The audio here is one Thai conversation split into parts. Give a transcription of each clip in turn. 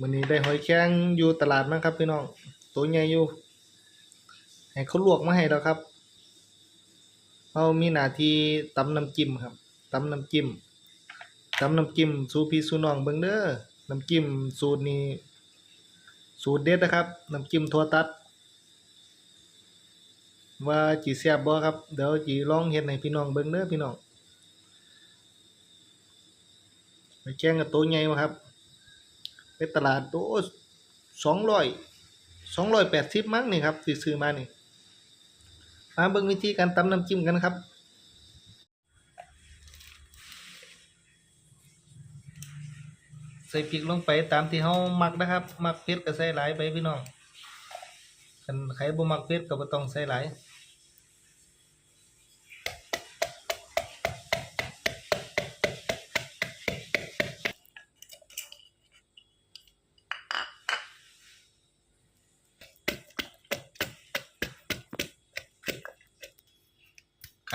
วันนี้ได้หอยแครงอยู่ตลาดมั้งครับพี่น้อง ตัวใหญ่อยู่ ให้เขาลวกมาให้แล้วครับเรามีหน้าที่ตำน้ำจิ้มครับตำน้ำจิ้มตำน้ำจิ้มสูพี่สูน้องเบิ่งเด้อ น้ำจิ้มสูตรนี้ สูตรเด็ดนะครับ น้ำจิ้มถั่วตัด ว่าจีแซบบ่ครับ เดี๋ยวจีลองเฮ็ดให้พี่น้องเบิ่งเด้อพี่น้องไปแกงกับตัวใหญ่มาครับ ไปตลาดตัวสองร้อยสองร้อยแปดสิบมั้งนี่ครับที่ซื้อมานี่มาเบิ่งวิธีการตำน้ำจิ้มกันครับใส่พริกลงไปตามที่เฮามักนะครับ มักเผ็ดก็ใส่หลายไปพี่น้องคันใครบ่มักเผ็ดก็บ่ต้องใส่หลาย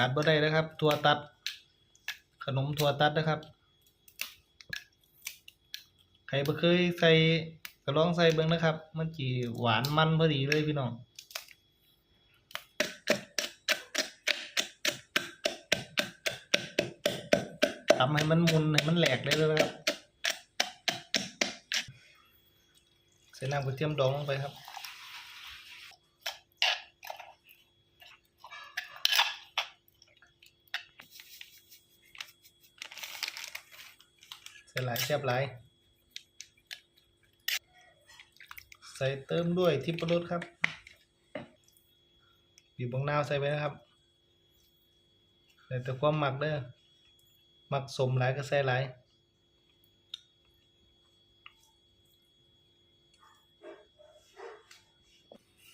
ขาดบ่ได้นะครับถั่วตัด ขนมถั่วตัดนะครับใครบ่เคยใส่ก็ลองใส่เบิ่งนะครับ มันจีหวานมันพอดีเลยพี่น้องทำให้มันมุนให้มันแหลกได้เลยนะครับใส่น้ำกระเทียมดองลงไปครับ ใส่หลายแซ่บหลาย ใส่เติมด้วยทิพรสครับบีบบางนาวใส่ไปนะครับใส่แต่ความหมักเด้อหมักสมหลายก็ใส่หลาย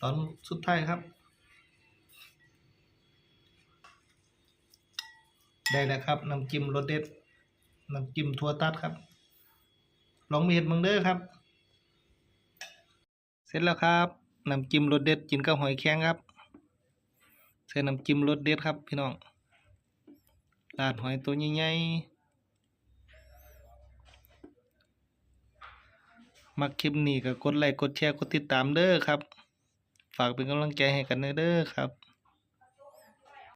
ตอนสุดท้ายครับ ได้แล้วครับน้ำจิ้มรสเด็ด น้ำจิ้มถั่วตัดครับ ลองมาเห็ดมึงเด้อครับ เสร็จแล้วครับน้ำจิ้มรสเด็ดกินกับหอยแครงครับใส่น้ำจิ้มรสเด็ดครับพี่น้องราดหอยตัวใหญ่ๆมักคลิปนี้ก็กดไลค์กดแชร์กดติดตามเด้อครับ ฝากเป็นกำลังใจให้กันเด้อครับ